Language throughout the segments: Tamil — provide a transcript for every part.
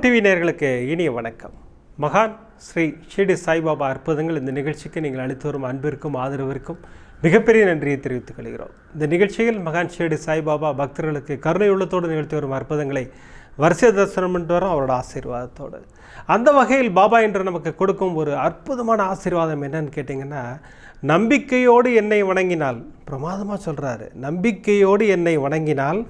கோபுரம் டிவி நேர்களுக்கு இனிய வணக்கம். மகான் ஸ்ரீ ஷீடி சாய்பாபா அற்புதங்கள் இந்த நிகழ்ச்சிக்கு நீங்கள் அளித்து வரும் அன்பிற்கும் ஆதரவிற்கும் மிகப்பெரிய நன்றியை தெரிவித்துக் கொள்கிறோம். இந்த நிகழ்ச்சியில் மகான் ஷீடி சாய்பாபா பக்தர்களுக்கு கருணை உள்ளத்தோடு நிகழ்த்தி வரும் அற்புதங்களை வரிசை தரிசனம் பண்ணிட்டு வரும் அவரோட ஆசீர்வாதத்தோடு. அந்த வகையில் பாபா என்று நமக்கு கொடுக்கும் ஒரு அற்புதமான ஆசீர்வாதம் என்னன்னு கேட்டிங்கன்னா நம்பிக்கையோடு என்னை வணங்கினால் பிரமாதமாக சொல்கிறாரு நம்பிக்கையோடு என்னை வணங்கினால்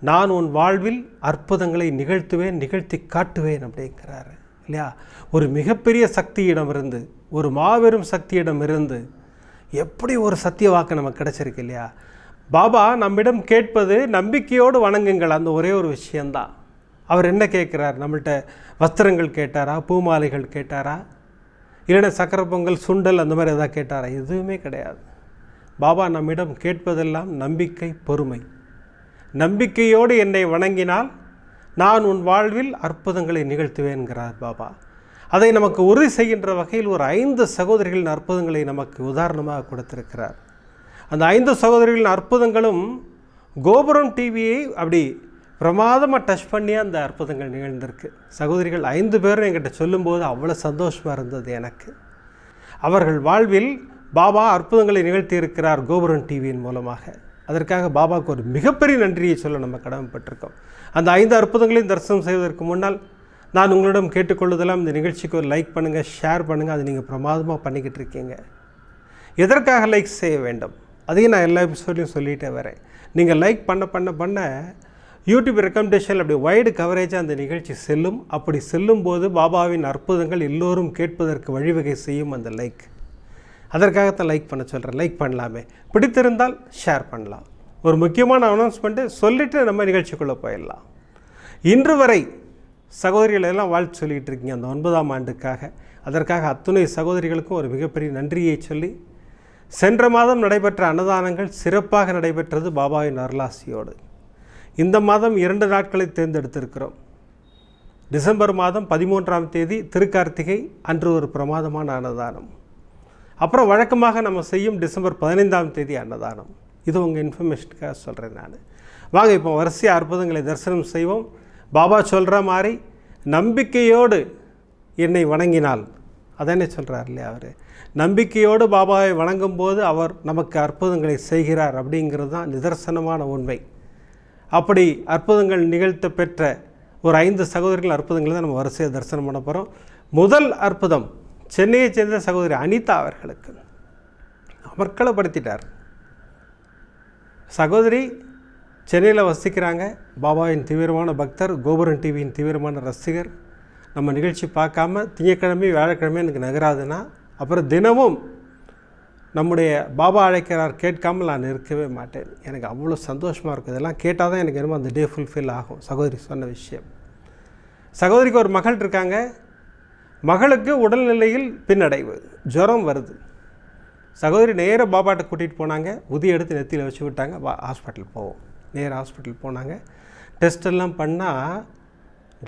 நான் உன் வாழ்வில் அற்புதங்களை நிகழ்த்துவேன் நிகழ்த்தி காட்டுவேன் அப்படிங்கிறாரு இல்லையா? ஒரு மிகப்பெரிய சக்தியிடமிருந்து ஒரு மாபெரும் சக்தியிடமிருந்து எப்படி ஒரு சத்திய வாக்கு நமக்கு கிடச்சிருக்கு இல்லையா? பாபா நம்மிடம் கேட்பது நம்பிக்கையோடு வணங்குங்கள் அந்த ஒரே ஒரு விஷயந்தான் அவர் என்ன கேட்குறார்? நம்மள்கிட்ட வஸ்திரங்கள் கேட்டாரா? பூமாலைகள் கேட்டாரா? இல்லைன்னா சக்கரை பொங்கல் சுண்டல் அந்த மாதிரி எதாவது கேட்டாரா? எதுவுமே கிடையாது. பாபா நம்மிடம் கேட்பதெல்லாம் நம்பிக்கை பொறுமை. நம்பிக்கையோடு என்னை வணங்கினால் நான் உன் வாழ்வில் அற்புதங்களை நிகழ்த்துவேன்கிறார் பாபா. அதை நமக்கு உறுதி செய்கின்ற வகையில் ஒரு ஐந்து சகோதரிகளின் அற்புதங்களை நமக்கு உதாரணமாக கொடுத்திருக்கிறார். அந்த ஐந்து சகோதரிகளின் அற்புதங்களும் கோபுரம் டிவியை அப்படி பிரமாதமாக டச் பண்ணி அந்த அற்புதங்கள் நிகழ்ந்திருக்கு. சகோதரிகள் ஐந்து பேரும் என்கிட்ட சொல்லும்போது அவ்வளோ சந்தோஷமாக இருந்தது எனக்கு. அவர்கள் வாழ்வில் பாபா அற்புதங்களை நிகழ்த்தியிருக்கிறார் கோபுரம் டிவியின் மூலமாக. அதற்காக பாபாவுக்கு ஒரு மிகப்பெரிய நன்றியை சொல்ல நம்ம கடமைப்பட்டிருக்கோம். அந்த ஐந்து அற்புதங்களையும் தரிசனம் செய்வதற்கு முன்னால் நான் உங்களிடம் கேட்டுக்கொள்வதெல்லாம் இந்த நிகழ்ச்சிக்கு ஒரு லைக் பண்ணுங்கள் ஷேர் பண்ணுங்கள் அது நீங்கள் பிரமாதமாக பண்ணிக்கிட்டு இருக்கீங்க. எதற்காக லைக் செய்ய வேண்டும்? அதையும் நான் எல்லா எபிசோட்லையும் சொல்லிகிட்டே வரேன். நீங்கள் லைக் பண்ண பண்ண பண்ண யூடியூப் ரெக்கமெண்டேஷன் அப்படி வைடு கவரேஜாக அந்த நிகழ்ச்சி செல்லும். அப்படி செல்லும்போது பாபாவின் அற்புதங்கள் எல்லோரும் கேட்பதற்கு வழிவகை செய்யும் அந்த லைக் அதற்காகத்தான் லைக் பண்ண சொல்கிறேன் லைக் பண்ணலாமே. பிடித்திருந்தால் ஷேர் பண்ணலாம். ஒரு முக்கியமான அனௌன்ஸ்மெண்ட்டு சொல்லிவிட்டு நம்ம நிகழ்ச்சிக்குள்ளே போயிடலாம். இன்று வரை சகோதரிகள் எல்லாம் வாழ்த்து சொல்லிகிட்டு இருக்கீங்க. அந்த ஒன்பதாம் ஆண்டுக்காக. அதற்காக அத்துணை சகோதரிகளுக்கும் ஒரு மிகப்பெரிய நன்றியை சொல்லி சென்ற மாதம் நடைபெற்ற அன்னதானங்கள் சிறப்பாக நடைபெற்றது பாபாவின் அருளாசியோடு. இந்த மாதம் இரண்டு நாட்களை தேர்ந்தெடுத்திருக்கிறோம். டிசம்பர் மாதம் பதிமூன்றாம் தேதி திருக்கார்த்திகை அன்று ஒரு பிரமாதமான அன்னதானம். அப்புறம் வழக்கமாக நம்ம செய்யும் டிசம்பர் பதினைந்தாம் தேதி அன்னதானம். இது உங்கள் இன்ஃபர்மேஷனுக்காக சொல்கிறேன் நான். வாங்க இப்போ வரிசையாக அற்புதங்களை தரிசனம் செய்வோம். பாபா சொல்கிற மாதிரி நம்பிக்கையோடு என்னை வணங்கினால் அதானே சொல்கிறார் இல்லையா அவர்? நம்பிக்கையோடு பாபாவை வணங்கும் போது அவர் நமக்கு அற்புதங்களை செய்கிறார் அப்படிங்கிறது தான் நிதர்சனமான உண்மை. அப்படி அற்புதங்கள் நிகழ்த்த பெற்ற ஒரு ஐந்து சகோதரிகள் அற்புதங்களை தான் நம்ம வரிசையை தரிசனம் பண்ண போகிறோம் முதல் அற்புதம் சென்னையைச் சேர்ந்த சகோதரி அனிதா அவர்களுக்கு அமர்க்களப்படுத்திட்டார் சகோதரி சென்னையில் வசிக்கிறாங்க. பாபாவின் தீவிரமான பக்தர் கோபுரம் டிவியின் தீவிரமான ரசிகர். நம்ம நிகழ்ச்சி பார்க்காம திங்கக்கிழமை வியாழக்கிழமை எனக்கு நகராதுன்னா அப்புறம் தினமும் நம்முடைய பாபா அழைக்கிறார் கேட்காமல் நான் இருக்கவே மாட்டேன். எனக்கு அவ்வளோ சந்தோஷமாக இருக்கும். இதெல்லாம் கேட்டால் தான் எனக்கு என்னமோ அந்த டே ஃபுல்ஃபில் ஆகும். சகோதரி சொன்ன விஷயம். சகோதரிக்கு ஒரு மகள் இருக்காங்க. மகளுக்கு உடல்நிலையில் பின்னடைவு ஜுரம் வருது. சகோதரி நேராக பாபாட்ட கூட்டிகிட்டு போனாங்க. உதி எடுத்து நெத்தியில் வச்சு விட்டாங்க. வா ஹாஸ்பிட்டல் போவோம். நேராக ஹாஸ்பிட்டல் போனாங்க. டெஸ்ட் எல்லாம் பண்ணால்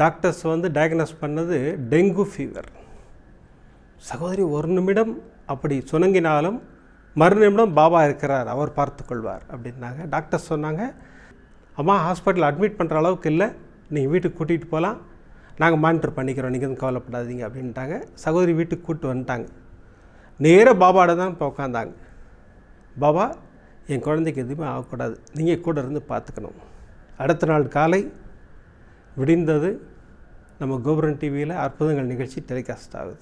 டாக்டர்ஸ் வந்து டயக்னோஸ் பண்ணது டெங்கு ஃபீவர் சகோதரி ஒரு நிமிடம் அப்படி சுணங்கினாலும் மறு நிமிடம் பாபா இருக்கிறார் அவர் பார்த்துக்கொள்வார் அப்படின்னாங்க. டாக்டர் சொன்னாங்க அம்மா ஹாஸ்பிட்டல் அட்மிட் பண்ணுற அளவுக்கு இல்லை. நீங்கள் வீட்டுக்கு கூட்டிகிட்டு போகலாம் நாங்கள் மானிட்டர் பண்ணிக்கிறோம். நீங்கள் எதுவும் கவலைப்படாதீங்க அப்படின்ட்டாங்க. சகோதரி வீட்டுக்கு கூப்பிட்டு வந்துட்டாங்க. நேராக பாபாவோட தான் இப்போ உட்காந்தாங்க பாபா என் குழந்தைக்கு எதுவுமே ஆகக்கூடாது. நீங்கள் கூட இருந்து பார்த்துக்கணும் அடுத்த நாள் காலை விடிந்தது நம்ம கோபுரம் டிவியில் அற்புதங்கள் நிகழ்ச்சி டெலிகாஸ்ட் ஆகுது.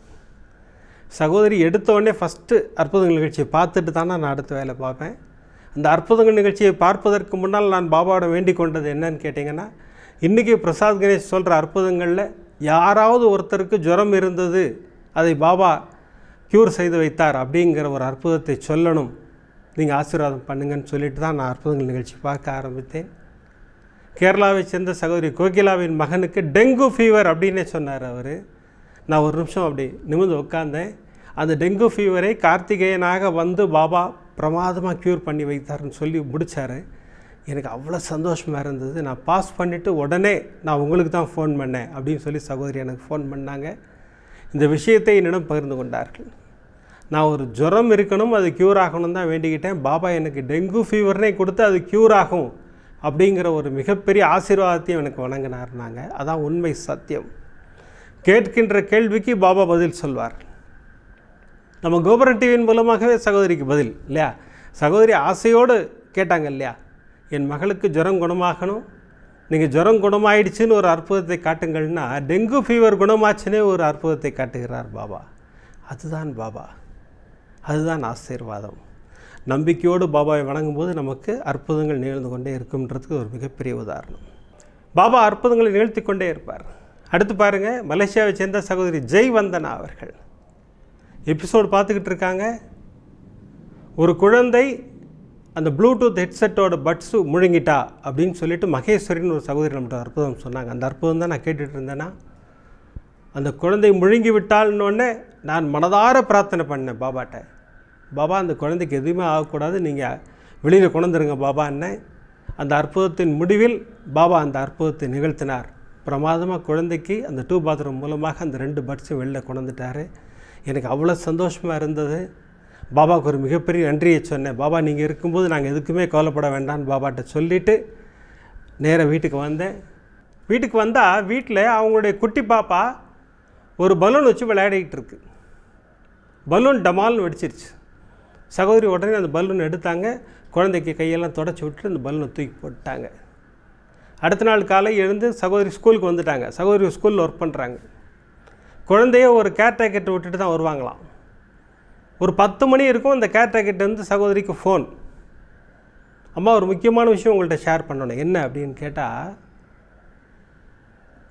சகோதரி எடுத்தவொடனே ஃபஸ்ட்டு அற்புதங்கள் நிகழ்ச்சியை பார்த்துட்டு தானே நான் அடுத்த வேலை பார்ப்பேன். அந்த அற்புதங்கள் நிகழ்ச்சியை பார்ப்பதற்கு முன்னால் நான் பாபாவோட வேண்டிக் கொண்டது என்னன்னு கேட்டிங்கன்னா இன்றைக்கி பிரசாத் கணேஷ் சொல்கிற அற்புதங்களில் யாராவது ஒருத்தருக்கு ஜுரம் இருந்தது அதை பாபா க்யூர் செய்து வைத்தார் அப்படிங்கிற ஒரு அற்புதத்தை சொல்லணும். நீங்கள் ஆசீர்வாதம் பண்ணுங்கன்னு சொல்லிட்டு தான் நான் அற்புதங்கள் நிகழ்ச்சி பார்க்க ஆரம்பித்தேன். கேரளாவை சேர்ந்த சகோதரி கோகிலாவின் மகனுக்கு டெங்கு ஃபீவர் அப்படின்னே சொன்னார் அவர். நான் ஒரு நிமிஷம் அப்படி நிமிர்ந்து உட்காந்தேன் அந்த டெங்கு ஃபீவரை கார்த்திகேயனாக வந்து பாபா பிரமாதமாக க்யூர் பண்ணி வைத்தார்னு சொல்லி முடித்தார் எனக்கு அவ்வளோ சந்தோஷமாக இருந்தது. நான் பாஸ் பண்ணிவிட்டு உடனே நான் உங்களுக்கு தான் ஃபோன் பண்ணேன் அப்படின்னு சொல்லி சகோதரி எனக்கு ஃபோன் பண்ணாங்க. இந்த விஷயத்தை என்னிடம் பகிர்ந்து கொண்டார்கள். நான் ஒரு ஜுரம் இருக்கணும் அது க்யூர் ஆகணும் தான் வேண்டிக்கிட்டேன். பாபா எனக்கு டெங்கு ஃபீவர்னே கொடுத்து அது க்யூர் ஆகும் அப்படிங்கிற ஒரு மிகப்பெரிய ஆசீர்வாதத்தையும் எனக்கு வணங்கினார்னாங்க அதான் உண்மை சத்தியம். கேட்கின்ற கேள்விக்கு பாபா பதில் சொல்வார். நம்ம கோபுரம் டிவியின் மூலமாகவே சகோதரிக்கு பதில் இல்லையா? சகோதரி ஆசையோடு கேட்டாங்க இல்லையா? என் மகளுக்கு ஜுரம் குணமாகணும். நீங்கள் ஜுரம் குணமாயிடுச்சுன்னு ஒரு அற்புதத்தை காட்டுங்கள்னா டெங்கு ஃபீவர் குணமாச்சுன்னே ஒரு அற்புதத்தை காட்டுகிறார் பாபா. அதுதான் பாபா. அதுதான் ஆசீர்வாதம். நம்பிக்கையோடு பாபாவை வணங்கும்போது நமக்கு அற்புதங்கள் நிகழ்ந்து கொண்டே இருக்கும்ன்றதுக்கு ஒரு மிகப்பெரிய உதாரணம். பாபா அற்புதங்களை நிகழ்த்தி கொண்டே இருப்பார். அடுத்து பாருங்கள் மலேசியாவை சேர்ந்த சகோதரி ஜெய் வந்தனா அவர்கள். எபிசோடு பார்த்துக்கிட்டு இருக்காங்க. ஒரு குழந்தை அந்த ப்ளூடூத் ஹெட்செட்டோட பட்ஸு முழுங்கிட்டா அப்படின்னு சொல்லிட்டு மகேஸ்வரின்னு ஒரு சகோதரி நம்மகிட்ட அற்புதம் சொன்னாங்க. அந்த அற்புதம் தான் நான் கேட்டுட்டு இருந்தேன்னா அந்த குழந்தை முழுங்கி விட்டால்னோடனே நான் மனதார பிரார்த்தனை பண்ணேன் பாபாட்ட. பாபா அந்த குழந்தைக்கு எதுவுமே ஆகக்கூடாது நீங்கள் வெளியில் கொண்டுருங்க பாபா என்ன அந்த அற்புதத்தின் முடிவில் பாபா அந்த அற்புதத்தை நிகழ்த்தினார். பிரமாதமாக குழந்தைக்கு அந்த டூ பாத்ரூம் மூலமாக அந்த ரெண்டு பட்ஸும் வெளில கொண்டுட்டார் எனக்கு அவ்வளோ சந்தோஷமாக இருந்தது. பாபாவுக்கு ஒரு மிகப்பெரிய நன்றியை சொன்னேன். பாபா நீங்கள் இருக்கும்போது நாங்கள் எதுக்குமே கவலைப்பட வேண்டாம்னு பாபாட்ட சொல்லிவிட்டு நேராக வீட்டுக்கு வந்தேன். வீட்டுக்கு வந்தால் வீட்டில் அவங்களுடைய குட்டி பாப்பா ஒரு பலூன் வச்சு விளையாடிக்கிட்டு இருக்கு. பலூன் டமால்னு வெடிச்சிருச்சு. சகோதரி உடனே அந்த பலூன் எடுத்தாங்க. குழந்தைக்கு கையெல்லாம் தொடச்சி விட்டு அந்த பலூனை தூக்கி போட்டாங்க. அடுத்த நாள் காலை எழுந்து சகோதரி ஸ்கூலுக்கு வந்துட்டாங்க. சகோதரி ஸ்கூலில் ஒர்க் பண்ணுறாங்க குழந்தைய ஒரு கேர்டேக்கெட்டை விட்டுட்டு தான் வருவாங்களாம். ஒரு பத்து மணி இருக்கும் அந்த கேர்டேக்கெட் வந்து சகோதரிக்கு ஃபோன் அம்மா ஒரு முக்கியமான விஷயம் உங்கள்கிட்ட ஷேர் பண்ணணும். என்ன அப்படின்னு கேட்டால்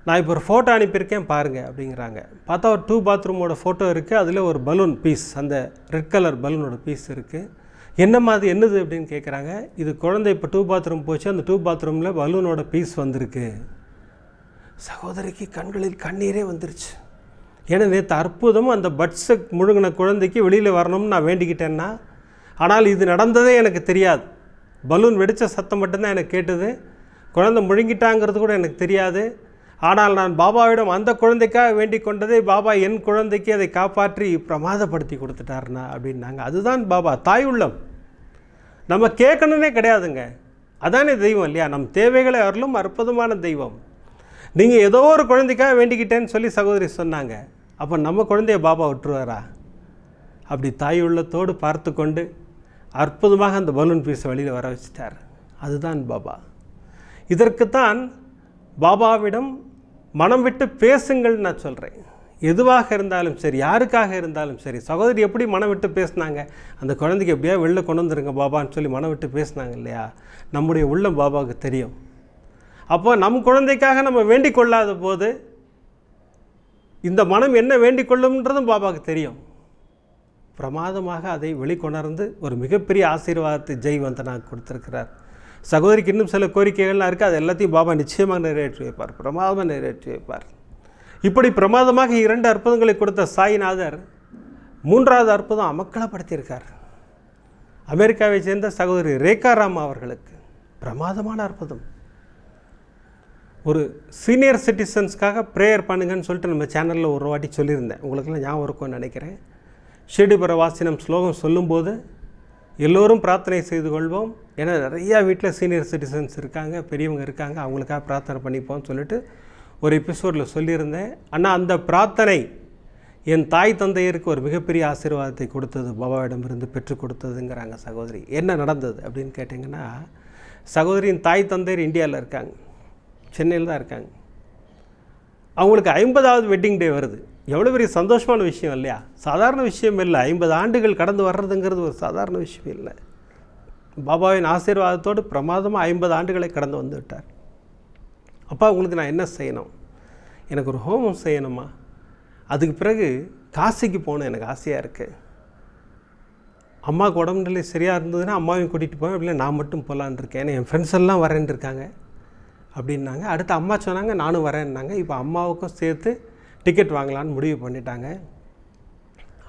நான் இப்போ ஒரு ஃபோட்டோ அனுப்பியிருக்கேன் பாருங்கள் அப்படிங்கிறாங்க. பார்த்தா ஒரு டூ பாத்ரூமோட ஃபோட்டோ இருக்குது அதில் ஒரு பலூன் பீஸ் அந்த ரெட் கலர் பலூனோட பீஸ் இருக்குது என்னம்மா அது என்னது அப்படின்னு கேட்குறாங்க இது குழந்தை இப்போ டூ பாத்ரூம் போச்சு. அந்த டூ பாத்ரூமில் பலூனோட பீஸ் வந்திருக்கு. சகோதரிக்கு கண்களில் கண்ணீரே வந்துருச்சு. ஏன்னா நேற்று அற்புதமும் அந்த பட்ஸை முழுங்கின குழந்தைக்கு வெளியில் வரணும்னு நான் வேண்டிக்கிட்டேன்னா ஆனால் இது நடந்ததே எனக்கு தெரியாது. பலூன் வெடித்த சத்தம் மட்டும்தான் எனக்கு கேட்டது. குழந்தை முழுங்கிட்டாங்கிறது கூட எனக்கு தெரியாது. ஆனால் நான் பாபாவிடம் அந்த குழந்தைக்காக வேண்டிக் கொண்டதை பாபா என் குழந்தைக்கு அதை காப்பாற்றி பிரமாதப்படுத்தி கொடுத்துட்டாருண்ணா அப்படின்னாங்க. அதுதான் பாபா தாய் உள்ளம். நம்ம கேட்கணுன்னே கிடையாதுங்க. அதானே தெய்வம் இல்லையா? நம் தேவைகளை அருளும் அற்புதமான தெய்வம். நீங்கள் ஏதோ ஒரு குழந்தைக்காக வேண்டிக்கிட்டேன்னு சொல்லி சகோதரி சொன்னாங்க. அப்போ நம்ம குழந்தைய பாபா விட்டுருவாரா? அப்படி தாய் உள்ளத்தோடு பார்த்து கொண்டு அற்புதமாக அந்த பலூன் பீஸை வெளியில் வர வச்சிட்டார். அதுதான் பாபா. இதற்குத்தான் பாபாவிடம் மனம் விட்டு பேசுங்கள் நான் சொல்கிறேன் எதுவாக இருந்தாலும் சரி யாருக்காக இருந்தாலும் சரி சகோதரி எப்படி மனம் விட்டு பேசுனாங்க? அந்த குழந்தைக்கு எப்படியா வெளில கொண்டு வந்துருங்க பாபான்னு சொல்லி மனம் விட்டு பேசுனாங்க இல்லையா? நம்முடைய உள்ளம் பாபாவுக்கு தெரியும். அப்போ நம் குழந்தைக்காக நம்ம வேண்டிக் கொள்ளாத போது இந்த மனம் என்ன வேண்டிக் கொள்ளும்ன்றதும் பாபாவுக்கு தெரியும். பிரமாதமாக அதை வெளிக்கொணர்ந்து ஒரு மிகப்பெரிய ஆசீர்வாதத்தை ஜெய் வந்தனாக கொடுத்துருக்கிறார். சகோதரிக்கு இன்னும் சில கோரிக்கைகள்லாம் இருக்குது அது எல்லாத்தையும் பாபா நிச்சயமாக நிறைவேற்றி வைப்பார். பிரமாதமாக நிறைவேற்றி வைப்பார். இப்படி பிரமாதமாக இரண்டு அற்புதங்களை கொடுத்த சாய்நாதர் மூன்றாவது அற்புதம் அமக்களப்படுத்தியிருக்கார் அமெரிக்காவை சேர்ந்த சகோதரி ரேகா ராம் அவர்களுக்கு பிரமாதமான அற்புதம். ஒரு சீனியர் சிட்டிசன்ஸ்க்காக ப்ரேயர் பண்ணுங்கன்னு சொல்லிட்டு நம்ம சேனலில் ஒரு வாட்டி சொல்லியிருந்தேன். உங்களுக்கெல்லாம் ஞாபகம் இருக்கும்னு நினைக்கிறேன். ஷீடிபுர வாசினம் ஸ்லோகம் சொல்லும்போது எல்லோரும் பிரார்த்தனை செய்து கொள்வோம். ஏன்னா நிறையா வீட்டில் சீனியர் சிட்டிசன்ஸ் இருக்காங்க பெரியவங்க இருக்காங்க அவங்களுக்காக பிரார்த்தனை பண்ணிப்போம்னு சொல்லிட்டு ஒரு எபிசோடில் சொல்லியிருந்தேன். ஆனால் அந்த பிரார்த்தனை என் தாய் தந்தையருக்கு ஒரு மிகப்பெரிய ஆசீர்வாதத்தை கொடுத்தது பாபாவிடமிருந்து பெற்றுக் கொடுத்ததுங்கிறாங்க சகோதரி. என்ன நடந்தது அப்படின்னு கேட்டிங்கன்னா சகோதரியின் தாய் தந்தையர் இந்தியாவில் இருக்காங்க. சென்னையில் தான் இருக்காங்க. அவங்களுக்கு ஐம்பதாவது வெட்டிங் டே வருது. எவ்வளோ பெரிய சந்தோஷமான விஷயம் இல்லையா? சாதாரண விஷயம் இல்லை. ஐம்பது ஆண்டுகள் கடந்து வர்றதுங்கிறது ஒரு சாதாரண விஷயம் இல்லை. பாபாவின் ஆசீர்வாதத்தோடு பிரமாதமாக ஐம்பது ஆண்டுகளை கடந்து வந்து விட்டார். அப்பா உங்களுக்கு நான் என்ன செய்யணும்? எனக்கு ஒரு ஹோமம் செய்யணுமா? அதுக்கு பிறகு காசிக்கு போகணும் எனக்கு ஆசையாக இருக்குது அம்மாவுக்கு உடம்பு சரியாக இருந்ததுன்னா அம்மாவையும் கூட்டிகிட்டு போவேன். இல்லை நான் மட்டும் போகலான் இருக்கேன். ஏன்னா என் ஃப்ரெண்ட்ஸ் எல்லாம் வரேன் இருக்காங்க. அப்படின்னாங்க. அடுத்து அம்மா சொன்னாங்க நானும் வரேன்னாங்க. இப்போ அம்மாவுக்கும் சேர்த்து டிக்கெட் வாங்கலான்னு முடிவு பண்ணிட்டாங்க.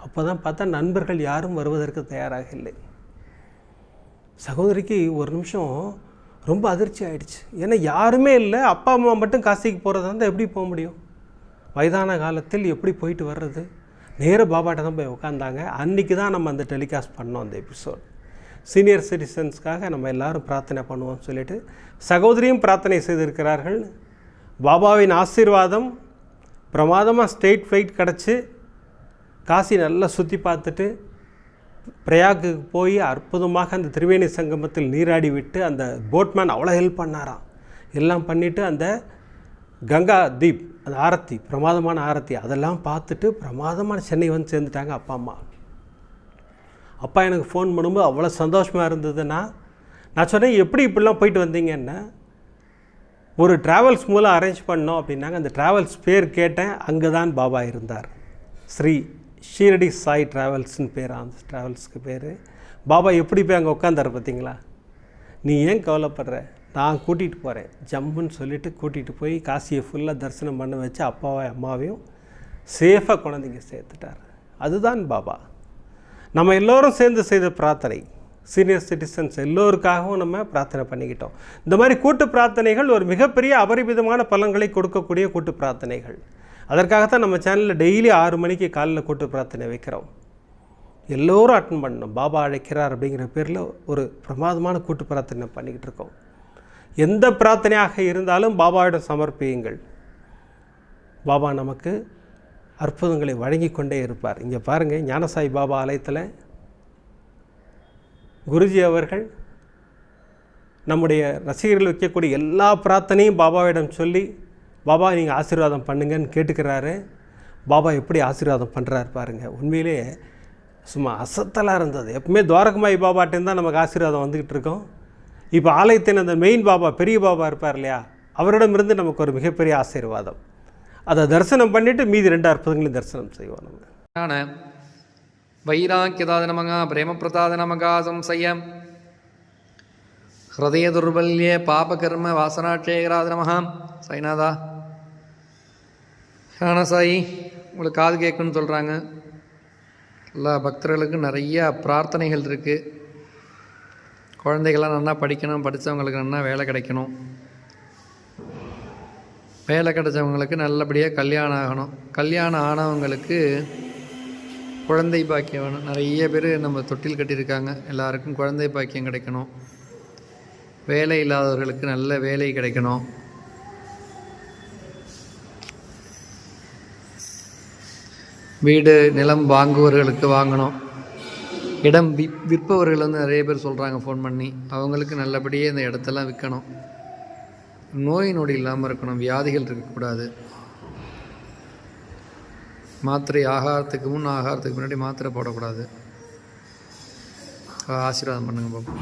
அப்போ தான் பார்த்தா நண்பர்கள் யாரும் வருவதற்கு தயாராக இல்லை. சகோதரிக்கு ஒரு நிமிஷம் ரொம்ப அதிர்ச்சி ஆயிடுச்சு. ஏன்னா யாருமே இல்லை. அப்பா அம்மா மட்டும் காசிக்கு போகிறதா இருந்தால் எப்படி போக முடியும்? வயதான காலத்தில் எப்படி போயிட்டு வர்றது? நேர பாபாட்ட தான் போய் உட்காந்தாங்க அன்றைக்கி தான் நம்ம அந்த டெலிகாஸ்ட் பண்ணோம் அந்த எபிசோட் சீனியர் சிட்டிசன்ஸ்க்காக நம்ம எல்லாரும் பிரார்த்தனை பண்ணுவோம்னு சொல்லிட்டு சகோதரியும் பிரார்த்தனை செய்திருக்கிறார்கள். பாபாவின் ஆசீர்வாதம் பிரமாதமாக ஸ்டேட் ஃப்ளைட் கிடச்சி காசி நல்லா சுற்றி பார்த்துட்டு பிரயாக்கு போய் அற்புதமாக அந்த திரிவேணி சங்கமத்தில் நீராடி விட்டு அந்த போட்மேன் அவ்வளோ ஹெல்ப் பண்ணாராம். எல்லாம் பண்ணிவிட்டு அந்த கங்கா தீப் அந்த ஆரத்தி பிரமாதமான ஆரத்தி அதெல்லாம் பார்த்துட்டு பிரமாதமான சென்னை வந்து சேர்ந்துட்டாங்க அப்பா அம்மா. அப்பா எனக்கு ஃபோன் பண்ணும்போது அவ்வளோ சந்தோஷமாக இருந்ததுன்னா நான் சொன்னேன் எப்படி இப்படிலாம் போயிட்டு வந்தீங்கன்னா? ஒரு ட்ராவல்ஸ் மூலம் அரேஞ்ச் பண்ணோம் அப்படின்னாங்க. அந்த ட்ராவல்ஸ் பேர் கேட்டேன். அங்கே தான் பாபா இருந்தார். ஸ்ரீ ஷீரடி சாய் ட்ராவல்ஸ்னு பேர் அந்த ட்ராவல்ஸ்க்கு பேர். பாபா எப்படி போய் அங்கே உட்காந்தார் பார்த்தீங்களா? நீ ஏன் கவலைப்படுற? நான் கூட்டிகிட்டு போகிறேன் ஜம்முன்னு சொல்லிவிட்டு கூட்டிகிட்டு போய் காசியை ஃபுல்லாக தரிசனம் பண்ண வச்சு அப்பாவை அம்மாவையும் சேஃபாக குழந்தைங்க சேர்த்துட்டார். அதுதான் பாபா. நம்ம எல்லோரும் சேர்ந்து செய்த பிரார்த்தனை. சீனியர் சிட்டிசன்ஸ் எல்லோருக்காகவும் நம்ம பிரார்த்தனை பண்ணிக்கிட்டோம். இந்த மாதிரி கூட்டு பிரார்த்தனைகள் ஒரு மிகப்பெரிய அபரிமிதமான பலன்களை கொடுக்கக்கூடிய கூட்டு பிரார்த்தனைகள். அதற்காகத்தான் நம்ம சேனலில் டெய்லி ஆறு மணிக்கு காலையில் கூட்டு பிரார்த்தனை வைக்கிறோம். எல்லோரும் அட்டன் பண்ணணும். பாபா அழைக்கிறார் அப்படிங்கிற பேரில் ஒரு பிரமாதமான கூட்டு பிரார்த்தனை பண்ணிக்கிட்டு இருக்கோம். எந்த பிரார்த்தனையாக இருந்தாலும் பாபாவிடம் சமர்ப்பியுங்கள். பாபா நமக்கு அற்புதங்களை வழங்கி கொண்டே இருப்பார். இங்கே பாருங்கள் ஞானசாய் பாபா ஆலயத்தில் குருஜி அவர்கள் நம்முடைய ரசிகர்கள் வைக்கக்கூடிய எல்லா பிரார்த்தனையும் பாபாவிடம் சொல்லி பாபா நீங்கள் ஆசீர்வாதம் பண்ணுங்கன்னு கேட்டுக்கிறாரு. பாபா எப்படி ஆசீர்வாதம் பண்ணுறாரு பாருங்கள் உண்மையிலேயே சும்மா அசத்தலாக இருந்தது. எப்பவுமே துவாரகமாய் பாபாட்டேருந்து தான் நமக்கு ஆசீர்வாதம் வந்துக்கிட்டு இருக்கோம். இப்போ ஆலயத்தின் அந்த மெயின் பாபா பெரிய பாபா இருப்பார் இல்லையா? அவரிடமிருந்து நமக்கு ஒரு மிகப்பெரிய ஆசீர்வாதம். அதை தரிசனம் பண்ணிவிட்டு மீதி ரெண்டு அற்புதங்களையும் தரிசனம் செய்வோம் நம்ம. ஞான வைராக்கியதாத நமகா பிரேமப்பிரதாத நமகா சம்சயம். ஹிருதய துர்பல்ய பாபகர்ம வாசனாட்சேகராத நமகா சாய்நாதா ஞானசாயி உங்களுக்கு காது கேட்குன்னு சொல்கிறாங்க எல்லா பக்தர்களுக்கும் நிறைய பிரார்த்தனைகள் இருக்குது குழந்தைகள்லாம் நல்லா படிக்கணும் படித்தவங்களுக்கு நல்லா வேலை கிடைக்கணும். வேலை கிடைச்சவங்களுக்கு நல்லபடியாக கல்யாணம் ஆகணும். கல்யாணம் ஆனவங்களுக்கு குழந்தை பாக்கியம் வேணும் நிறைய பேர் நம்ம தொட்டில் கட்டியிருக்காங்க. எல்லாருக்கும் குழந்தை பாக்கியம் கிடைக்கணும். வேலை இல்லாதவர்களுக்கு நல்ல வேலை கிடைக்கணும். வீடு நிலம் வாங்குவவர்களுக்கு வாங்கணும். இடம் வி விற்பவர்கள் வந்து நிறைய பேர் சொல்கிறாங்க ஃபோன் பண்ணி. அவங்களுக்கு நல்லபடியே இந்த இடத்தெல்லாம் விற்கணும். நோய் நொடி இல்லாமல் இருக்கணும். வியாதிகள் இருக்கக்கூடாது. மாத்திரை ஆகாரத்துக்கு முன் ஆகாரத்துக்கு முன்னாடி மாத்திரை போடக்கூடாது. ஆசீர்வாதம் பண்ணுங்க பாபு.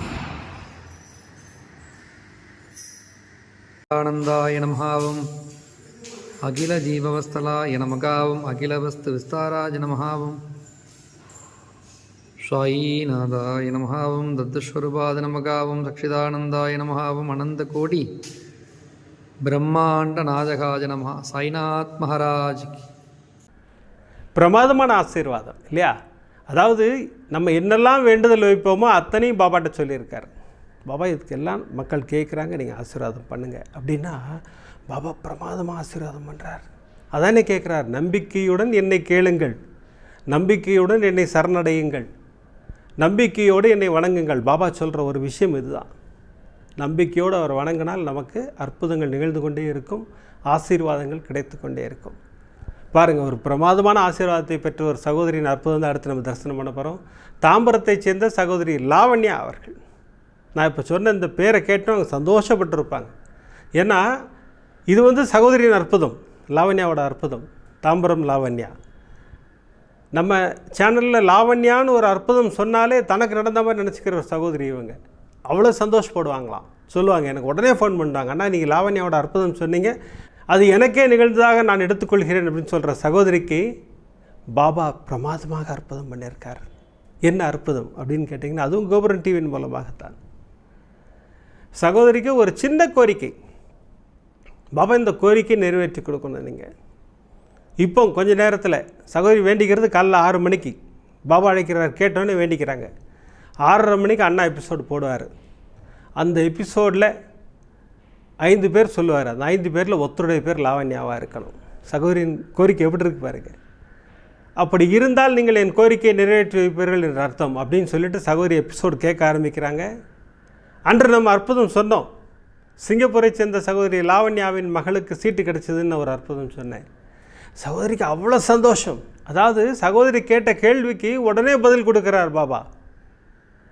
ஆனந்தாய நமஹாவும் அகில ஜீவவஸ்தலாய நமகாவும் அகில வஸ்து விஸ்தாராஜ நமஹாவும் சாயீநாதாய நமஹாவும் தத்துஸ்வரூபாத நமகாவும் சக்ஷிதானந்தாய நமஹாவும் அனந்த கோடி பிரம்மாண்ட நாதகாஜ நமஹா சாய்நாத் மகாராஜ் பிரமாதமான ஆசீர்வாதம் இல்லையா? அதாவது நம்ம என்னெல்லாம் வேண்டுதல் வைப்போமோ அத்தனையும் பாபாட்ட சொல்லியிருக்காரு. பாபா இதுக்கு எல்லாம் மக்கள் கேட்குறாங்க நீங்கள் ஆசீர்வாதம் பண்ணுங்கள் அப்படின்னா பாபா பிரமாதமாக ஆசீர்வாதம் பண்ணுறார் அதானே கேட்குறார் நம்பிக்கையுடன் என்னை கேளுங்கள். நம்பிக்கையுடன் என்னை சரணடையுங்கள். நம்பிக்கையோடு என்னை வணங்குங்கள். பாபா சொல்கிற ஒரு விஷயம் இதுதான். நம்பிக்கையோடு அவர் வணங்கினால் நமக்கு அற்புதங்கள் நிகழ்ந்து கொண்டே இருக்கும் ஆசீர்வாதங்கள் கிடைத்து கொண்டே இருக்கும். பாருங்கள் ஒரு பிரமாதமான ஆசீர்வாதத்தை பெற்ற ஒரு சகோதரியின் அற்புதம் தான் அடுத்து நம்ம தரிசனம் பண்ண போகிறோம் தாம்பரத்தைச் சேர்ந்த சகோதரி லாவண்யா அவர்கள். நான் இப்போ சொன்ன இந்த பேரை கேட்டும் அவங்க சந்தோஷப்பட்டிருப்பாங்க. ஏன்னா இது வந்து சகோதரியின் அற்புதம் லாவண்யாவோட அற்புதம் தாம்பரம் லாவண்யா. நம்ம சேனலில் லாவண்யான்னு ஒரு அற்புதம் சொன்னாலே தனக்கு நடந்த மாதிரி நினச்சிக்கிற ஒரு சகோதரி இவங்க. அவ்வளோ சந்தோஷப்படுவாங்களாம். சொல்லுவாங்க எனக்கு உடனே ஃபோன் பண்ணுறாங்க அண்ணா நீங்கள் லாவண்யாவோட அற்புதம் சொன்னீங்க. அது எனக்கே நிகழ்ந்ததாக நான் எடுத்துக்கொள்கிறேன் அப்படின்னு சொல்கிற சகோதரிக்கு பாபா பிரமாதமாக அற்புதம் பண்ணியிருக்கார். என்ன அற்புதம் அப்படின்னு கேட்டிங்கன்னா அதுவும் கோபுரம் டிவியின் மூலமாகத்தான். சகோதரிக்கு ஒரு சின்ன கோரிக்கை. பாபா இந்த கோரிக்கை நிறைவேற்றி கொடுக்கணும் நீங்கள் இப்போ கொஞ்ச நேரத்தில் சகோதரி வேண்டிக்கிறது காலைல ஆறு மணிக்கு. பாபா அழைக்கிறார் கேட்டோன்னே வேண்டிக்கிறாங்க. ஆறரை மணிக்கு அண்ணா எபிசோடு போடுவார். அந்த எபிசோடில் ஐந்து பேர் சொல்லுவார். அந்த ஐந்து பேரில் ஒருத்தருடைய பேர் லாவண்யாவாக இருக்கணும். சகோதரியின் கோரிக்கை எப்படி இருக்கு பாருங்கள் அப்படி இருந்தால் நீங்கள் என் கோரிக்கையை நிறைவேற்றி வைப்பீர்கள் என்ற அர்த்தம் அப்படின்னு சொல்லிட்டு சகோதரி எபிசோடு கேட்க ஆரம்பிக்கிறாங்க. அன்று நம்ம அற்புதம் சொன்னோம். சிங்கப்பூரை சேர்ந்த சகோதரி லாவண்யாவின் மகளுக்கு சீட்டு கிடைச்சதுன்னு ஒரு அற்புதம் சொன்னேன். சகோதரிக்கு அவ்வளோ சந்தோஷம். அதாவது சகோதரி கேட்ட கேள்விக்கு உடனே பதில் கொடுக்குறார் பாபா.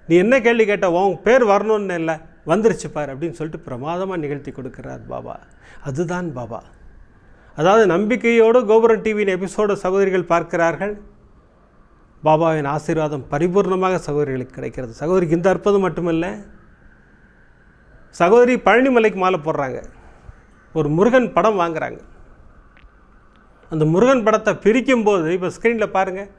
நீ என்ன கேள்வி கேட்ட? உன் பேர் வரணும்னு இல்லை. வந்துருச்சு பார் அப்படின்னு சொல்லிட்டு பிரமாதமாக நிகழ்த்தி கொடுக்குறார் பாபா. அதுதான் பாபா. அதாவது நம்பிக்கையோடு கோபுரம் டிவியின் எபிசோடு சகோதரிகள் பார்க்கிறார்கள். பாபாவின் ஆசீர்வாதம் பரிபூர்ணமாக சகோதரிகளுக்கு கிடைக்கிறது. சகோதரிக்கு இந்த அற்புதம் மட்டுமல்ல சகோதரி பழனிமலைக்கு மாலை போடுறாங்க. ஒரு முருகன் படம் வாங்குறாங்க. அந்த முருகன் படத்தை பிரிக்கும்போது இப்போ ஸ்க்ரீனில் பாருங்கள்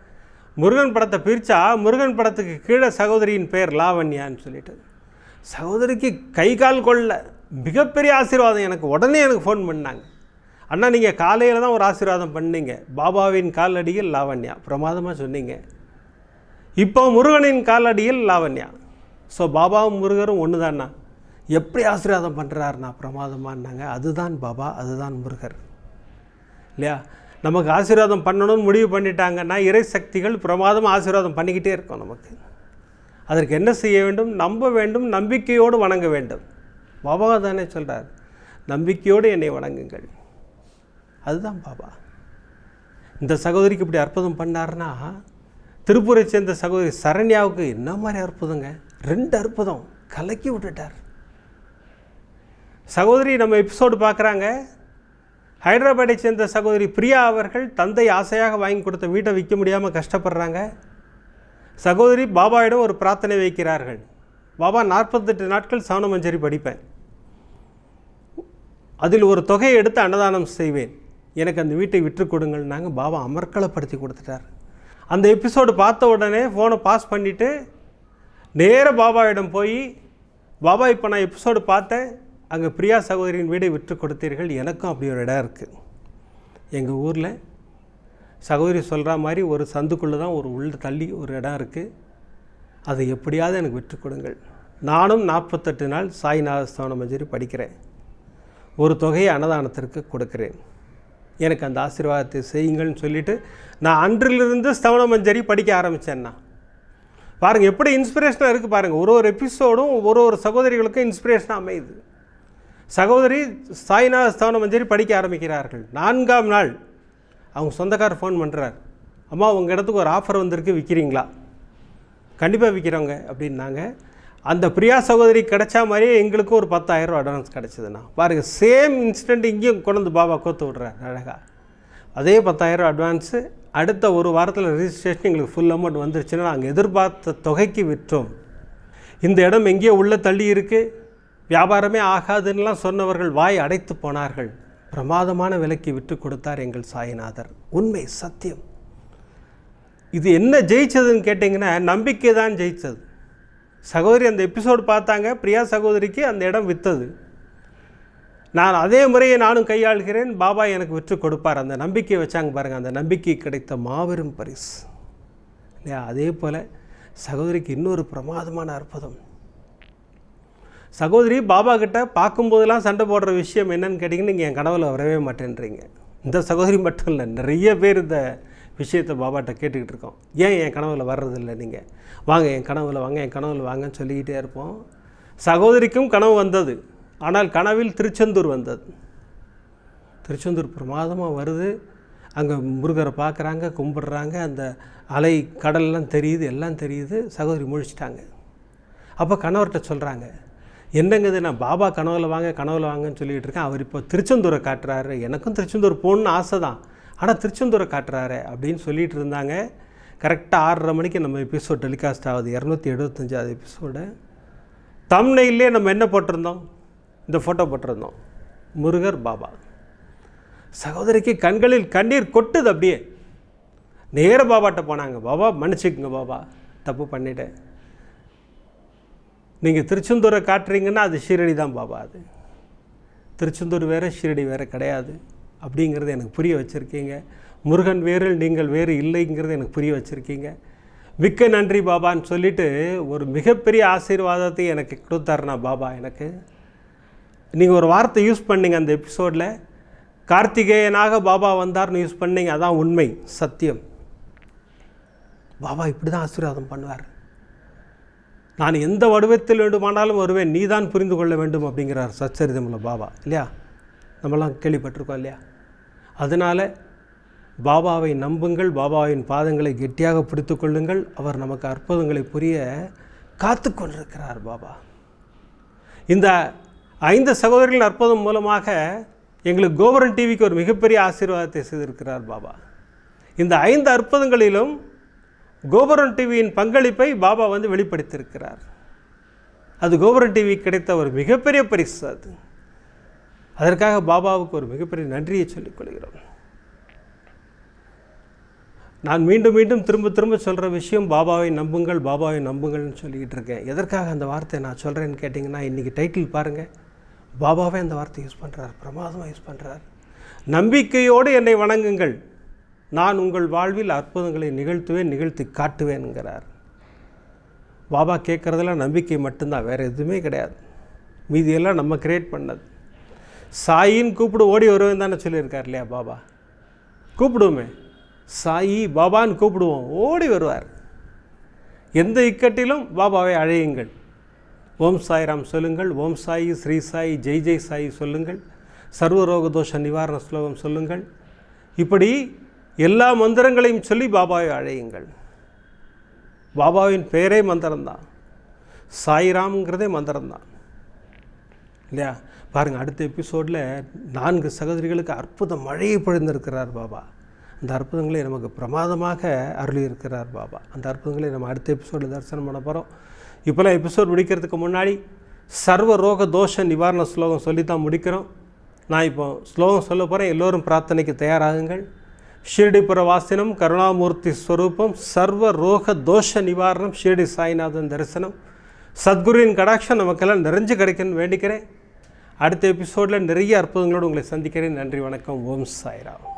முருகன் படத்தை பிரித்தா முருகன் படத்துக்கு கீழே சகோதரியின் பெயர் லாவண்யான்னு சொல்லிட்டு. சகோதரிக்கு கை கால் கொள்ள மிகப்பெரிய ஆசீர்வாதம் எனக்கு. உடனே எனக்கு ஃபோன் பண்ணாங்க. அண்ணா நீங்கள் காலையில் தான் ஒரு ஆசீர்வாதம் பண்ணீங்க. பாபாவின் காலடியில் லாவண்யா. பிரமாதமாக சொன்னீங்க. இப்போ முருகனின் காலடியில் லாவண்யா. ஸோ பாபாவும் முருகரும் ஒன்று தான்ண்ணா எப்படி ஆசீர்வாதம் பண்ணுறாருண்ணா பிரமாதமானாங்க அதுதான் பாபா அதுதான் முருகர். இல்லையா? நமக்கு ஆசீர்வாதம் பண்ணணும்னு முடிவு பண்ணிட்டாங்கன்னா இறை சக்திகள் பிரமாதமாக ஆசீர்வாதம் பண்ணிக்கிட்டே இருக்கும் நமக்கு. அதற்கு என்ன செய்ய வேண்டும்? நம்ப வேண்டும் நம்பிக்கையோடு வணங்க வேண்டும். பாபா தானே சொல்கிறார் நம்பிக்கையோடு என்னை வணங்குங்கள். அதுதான் பாபா. இந்த சகோதரிக்கு இப்படி அற்புதம் பண்ணார்னா திருப்பூரை சேர்ந்த சகோதரி சரண்யாவுக்கு என்ன மாதிரி அற்புதங்க? ரெண்டு அற்புதம் கலக்கி விட்டுட்டார். சகோதரி நம்ம எபிசோடு பார்க்குறாங்க. ஹைதராபாத்தை சேர்ந்த சகோதரி பிரியா அவர்கள் தந்தை ஆசையாக வாங்கி கொடுத்த வீட்டை விற்க முடியாமல் கஷ்டப்படுறாங்க. சகோதரி பாபாவிடம் ஒரு பிரார்த்தனை வைக்கிறார்கள். பாபா நாற்பத்தெட்டு நாட்கள் சவணமஞ்சரி படிப்பேன். அதில் ஒரு தொகையை எடுத்து அன்னதானம் செய்வேன். எனக்கு அந்த வீட்டை விற்று கொடுங்கள்னாங்க பாபா அமர்க்கலப்படுத்தி கொடுத்துட்டார். அந்த எபிசோடு பார்த்த உடனே ஃபோனை பாஸ் பண்ணிவிட்டு நேர பாபாவிடம் போய் பாபா இப்போ நான் எபிசோடு பார்த்தேன். அங்கே பிரியா சகோதரியின் வீடை விற்று கொடுத்தீர்கள். எனக்கும் அப்படி ஒரு இடம் இருக்குது எங்கள் ஊரில் சகோதரி சொல்கிற மாதிரி ஒரு சந்துக்குள்ளே தான் ஒரு உள்ள தள்ளி ஒரு இடம் இருக்குது அதை எப்படியாவது எனக்கு விற்று கொடுங்கள். நானும் நாற்பத்தெட்டு நாள் சாய்நாத ஸ்தவன மஞ்சரி படிக்கிறேன். ஒரு தொகையை அன்னதானத்திற்கு கொடுக்கிறேன். எனக்கு அந்த ஆசீர்வாதத்தை செய்யுங்கள்னு சொல்லிவிட்டு நான் அன்றிலிருந்து ஸ்தவன மஞ்சரி படிக்க ஆரம்பித்தேன்னா பாருங்கள் எப்படி இன்ஸ்பிரேஷனாக இருக்குது பாருங்கள் ஒரு ஒரு எபிசோடும் ஒரு ஒரு சகோதரிகளுக்கும் இன்ஸ்பிரேஷனாக அமையுது. சகோதரி சாய்நாத ஸ்தவன மஞ்சரி படிக்க ஆரம்பிக்கிறார்கள். நான்காம் நாள் அவங்க சொந்தக்காரர் ஃபோன் பண்ணுறார் அம்மா உங்கள் இடத்துக்கு ஒரு ஆஃபர் வந்திருக்கு விற்கிறீங்களா கண்டிப்பாக விற்கிறோங்க அப்படின்னாங்க. அந்த பிரியா சகோதரி கிடைச்சா மாதிரியே எங்களுக்கும் ஒரு பத்தாயிரம் அட்வான்ஸ் கிடச்சிதுண்ணா. பாருங்கள் சேம் இன்சிடெண்ட் இங்கேயும் கொண்டு வந்து பாபா கோத்து விட்றாரு அழகாக அதே பத்தாயிரம் அட்வான்ஸு அடுத்த ஒரு வாரத்தில் ரிஜிஸ்ட்ரேஷன் எங்களுக்கு ஃபுல் அமௌண்ட் வந்துருச்சுன்னா நாங்கள் எதிர்பார்த்த தொகைக்கு விற்றோம். இந்த இடம் எங்கேயோ உள்ளே தள்ளி இருக்குது வியாபாரமே ஆகாதுன்னெலாம் சொன்னவர்கள் வாய் அடைத்து போனார்கள். பிரமாதமான விலைக்கு விற்று கொடுத்தார் எங்கள் சாய்நாதர். உண்மை சத்தியம். இது என்ன ஜெயிச்சதுன்னு கேட்டிங்கன்னா நம்பிக்கை தான் ஜெயித்தது சகோதரி அந்த எபிசோடு பார்த்தாங்க பிரியா சகோதரிக்கு அந்த இடம் விற்றது நான் அதே முறையை நானும் கையாளுகிறேன் பாபா எனக்கு விற்று கொடுப்பார். அந்த நம்பிக்கையை வச்சாங்க பாருங்கள் அந்த நம்பிக்கை கிடைத்த மாபெரும் பரிசு. இல்லையா? அதே போல் சகோதரிக்கு இன்னொரு பிரமாதமான அற்புதம். சகோதரி பாபா கிட்ட பார்க்கும்போதெல்லாம் சண்டை போடுற விஷயம் என்னன்னு கேட்டிங்கன்னா நீங்கள் என் கனவில் வரவே மாட்டேன்றீங்க. இந்த சகோதரி மட்டும் இல்லை நிறைய பேர் இந்த விஷயத்தை பாபாட்ட கேட்டுக்கிட்டு இருக்கோம். ஏன் என் கனவில் வர்றதில்லை நீங்கள் வாங்க என் கனவில் வாங்க என் கனவில் வாங்கன்னு சொல்லிக்கிட்டே இருப்போம். சகோதரிக்கும் கனவு வந்தது. ஆனால் கனவில் திருச்செந்தூர் வந்தது. திருச்செந்தூர் பிரமாதமாக வருது. அங்கே முருகரை பார்க்குறாங்க கும்பிடுறாங்க. அந்த அலை கடல்லாம் தெரியுது எல்லாம் தெரியுது. சகோதரி முழிச்சிட்டாங்க. அப்போ கணவர்கிட்ட சொல்கிறாங்க என்னங்கிறது நான் பாபா கனவுல வாங்க கனவுல வாங்கன்னு சொல்லிகிட்டு இருக்கேன். அவர் இப்போ திருச்செந்தூரை காட்டுறாரு. எனக்கும் திருச்செந்தூர் போகணுன்னு ஆசை தான் ஆனால் திருச்செந்தூரை காட்டுறாரு அப்படின்னு சொல்லிட்டு இருந்தாங்க. கரெக்டாக ஆறரை மணிக்கு நம்ம எபிசோட் டெலிகாஸ்ட் ஆகுது. இரநூத்தி எழுபத்தஞ்சாவது எபிசோடு தம்னையிலே நம்ம என்ன போட்டிருந்தோம்? இந்த ஃபோட்டோ போட்டிருந்தோம். முருகர் பாபா. சகோதரிக்கு கண்களில் கண்ணீர் கொட்டுது அப்படியே. நேர பாபாட்ட போனாங்க. பாபா மன்னிச்சுக்குங்க பாபா. தப்பு பண்ணிட்டேன். நீங்கள் திருச்செந்தூரை காட்டுறீங்கன்னா அது ஷீரடி தான் பாபா அது. திருச்செந்தூர் வேறு ஷீரடி வேறு கிடையாது. அப்படிங்கிறது எனக்கு புரிய வச்சுருக்கீங்க. முருகன் வேறு நீங்கள் வேறு இல்லைங்கிறது எனக்கு புரிய வச்சுருக்கீங்க. மிக்க நன்றி பாபான்னு சொல்லிட்டு ஒரு மிகப்பெரிய ஆசீர்வாதத்தை எனக்கு கொடுத்தாருண்ணா பாபா எனக்கு. நீங்கள் ஒரு வார்த்தை யூஸ் பண்ணீங்க அந்த எபிசோடில். கார்த்திகேயனாக பாபா வந்தார்னு யூஸ் பண்ணீங்க அதான் உண்மை சத்தியம். பாபா இப்படி தான் ஆசீர்வாதம் பண்ணுவார். நான் எந்த வடிவத்தில் வேண்டுமானாலும் வருவேன் நீதான் புரிந்து கொள்ள வேண்டும் அப்படிங்கிறார் சச்சரிதமுள்ள பாபா இல்லையா? நம்மலாம் கேள்விப்பட்டிருக்கோம் இல்லையா? அதனால் பாபாவை நம்புங்கள் பாபாவின் பாதங்களை கெட்டியாக பிடித்து கொள்ளுங்கள். அவர் நமக்கு அற்புதங்களை புரிய காத்து கொண்டிருக்கிறார் பாபா. இந்த ஐந்து சகோதரிகளின் அற்புதம் மூலமாக எங்களுக்கு கோபுரன் டிவிக்கு ஒரு மிகப்பெரிய ஆசீர்வாதத்தை செய்திருக்கிறார் பாபா. இந்த ஐந்து அற்புதங்களிலும் கோபுரம் டிவியின் பங்களிப்பை பாபா வந்து வெளிப்படுத்தியிருக்கிறார். அது கோபுரம் டிவி கிடைத்த ஒரு மிகப்பெரிய பரிசு அது. அதற்காக பாபாவுக்கு ஒரு மிகப்பெரிய நன்றியை சொல்லிக் கொள்கிறோம். நான் மீண்டும் மீண்டும் திரும்ப திரும்ப சொல்கிற விஷயம் பாபாவை நம்புங்கள் பாபாவை நம்புங்கள்னு சொல்லிக்கிட்டு இருக்கேன். எதற்காக அந்த வார்த்தையை நான் சொல்கிறேன்னு கேட்டிங்கன்னா இன்றைக்கி டைட்டில் பாருங்கள் பாபாவே அந்த வார்த்தை யூஸ் பண்ணுறார் பிரமாதமாக யூஸ் பண்ணுறார் நம்பிக்கையோடு என்னை வணங்குங்கள். நான் உங்கள் வாழ்வில் அற்புதங்களை நிகழ்த்துவேன் நிகழ்த்தி காட்டுவேன்ங்கிறார். பாபா கேட்குறதெல்லாம் நம்பிக்கை மட்டும்தான் வேறு எதுவுமே கிடையாது. மீதியெல்லாம் நம்ம கிரியேட் பண்ணது. சாயின்னு கூப்பிடு ஓடி வருவேன் தானே சொல்லியிருக்கார் இல்லையா பாபா? கூப்பிடுவோமே. சாயி பாபான்னு கூப்பிடுவோம் ஓடி வருவார். எந்த இக்கட்டிலும் பாபாவை அழையுங்கள். ஓம் சாய்ராம் சொல்லுங்கள் ஓம் சாயி ஸ்ரீ சாயி ஜெய் ஜெய் சாயி சொல்லுங்கள். சர்வரோக தோஷ நிவாரண ஸ்லோகம் சொல்லுங்கள். இப்படி எல்லா மந்திரங்களையும் சொல்லி பாபாவை அழையுங்கள். பாபாவின் பெயரே மந்திரம்தான். சாய்ராம்ங்கிறதே மந்திரம்தான். இல்லையா? பாருங்கள் அடுத்த எபிசோடில் நான்கு சகோதரிகளுக்கு அற்புத மழையை பொழிந்திருக்கிறார் பாபா. அந்த அற்புதங்களை நமக்கு பிரமாதமாக அருளியிருக்கிறார் பாபா. அந்த அற்புதங்களை நம்ம அடுத்த எபிசோடில் தரிசனம் பண்ண போகிறோம் இப்போலாம் எபிசோட் முடிக்கிறதுக்கு முன்னாடி சர்வ ரோக தோஷ நிவாரண ஸ்லோகம் சொல்லி தான் முடிக்கிறோம். நான் இப்போ ஸ்லோகம் சொல்ல போகிறேன் எல்லோரும் பிரார்த்தனைக்கு தயாராகுங்கள். ஷிரடிபுர வாசினம் கருணாமூர்த்தி ஸ்வரூபம் சர்வ ரோக தோஷ நிவாரணம் ஷிரடி சாய்நாதன் தரிசனம். சத்குருவின் கடாட்சம் நமக்கெல்லாம் நிறைஞ்சு கிடைக்கணும்னு வேண்டிக்கிறேன். அடுத்த எபிசோடில் நிறைய அற்புதங்களோடு உங்களை சந்திக்கிறேன். நன்றி வணக்கம். ஓம் சாய்ராம்.